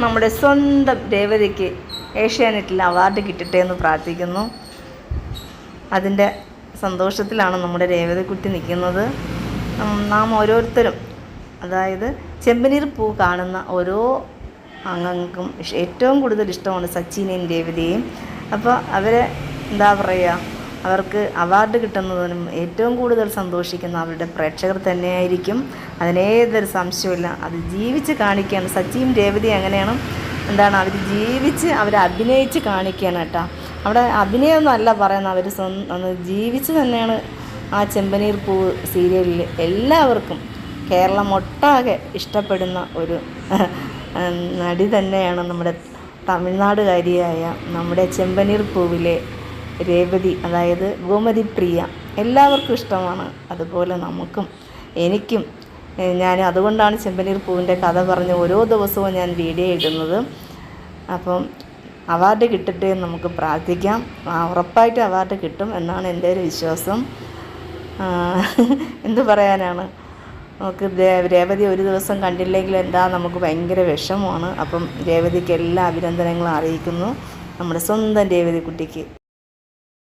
നമ്മുടെ സ്വന്തം രേവതിക്ക് ഏഷ്യാനെറ്റിൽ അവാർഡ് കിട്ടട്ടെ എന്ന് പ്രാർത്ഥിക്കുന്നു. അതിന്റെ സന്തോഷത്തിലാണ് നമ്മുടെ രേവതിക്കുട്ടി നിൽക്കുന്നത്. നാം ഓരോരുത്തരും അതായത് ചെമ്പനീർ പൂ കാണുന്ന ഓരോ അംഗങ്ങൾക്കും ഏറ്റവും കൂടുതൽ ഇഷ്ടമാണ് സച്ചിനെയും രേവതിയെയും. അപ്പോൾ അവരെ എന്താ പറയുക? അവർക്ക് അവാർഡ് കിട്ടുന്നതിനും ഏറ്റവും കൂടുതൽ സന്തോഷിക്കുന്ന അവരുടെ പ്രേക്ഷകർ തന്നെയായിരിക്കും. അതിനേതൊരു സംശയമില്ല അത് ജീവിച്ച് കാണിക്കുകയാണ്. സച്ചിയും രേവതി അങ്ങനെയാണ് എന്താണ് അവർ ജീവിച്ച് അവർ അഭിനയിച്ച് കാണിക്കുകയാണ് കേട്ടോ. അവിടെ അഭിനയമൊന്നും അല്ല പറയുന്നത്. അവർ സ്വന്തം ജീവിച്ച് തന്നെയാണ് ആ ചെമ്പനീർ പൂ സീരിയലിൽ എല്ലാവർക്കും കേരളം ഒട്ടാകെ ഇഷ്ടപ്പെടുന്ന ഒരു നടി തന്നെയാണ് നമ്മുടെ തമിഴ്നാടുകാരിയായ നമ്മുടെ ചെമ്പനീർ പൂവിലെ രേവതി അതായത് ഗോമതി പ്രിയ എല്ലാവർക്കും ഇഷ്ടമാണ്. അതുപോലെ നമുക്കും എനിക്കും. ഞാൻ അതുകൊണ്ടാണ് ചെമ്പനീർ പൂവിന്റെ കഥ പറഞ്ഞ് ഓരോ ദിവസവും ഞാൻ വീഡിയോ ഇടുന്നത്. അപ്പം അവാർഡ് കിട്ടട്ടെ എന്ന് നമുക്ക് പ്രാർത്ഥിക്കാം. ഉറപ്പായിട്ട് അവാർഡ് കിട്ടും എന്നാണ് എന്റെ ഒരു വിശ്വാസം. എന്ത് പറയാനാണ്? നമുക്ക് രേവതി ഒരു ദിവസം കണ്ടില്ലെങ്കിൽ എന്താ നമുക്ക് ഭയങ്കര വിഷമമാണ്. അപ്പം രേവതിക്ക് എല്ലാ അഭിനന്ദനങ്ങളും അറിയിക്കുന്നു. നമ്മുടെ സ്വന്തം രേവതി കുട്ടിക്ക്.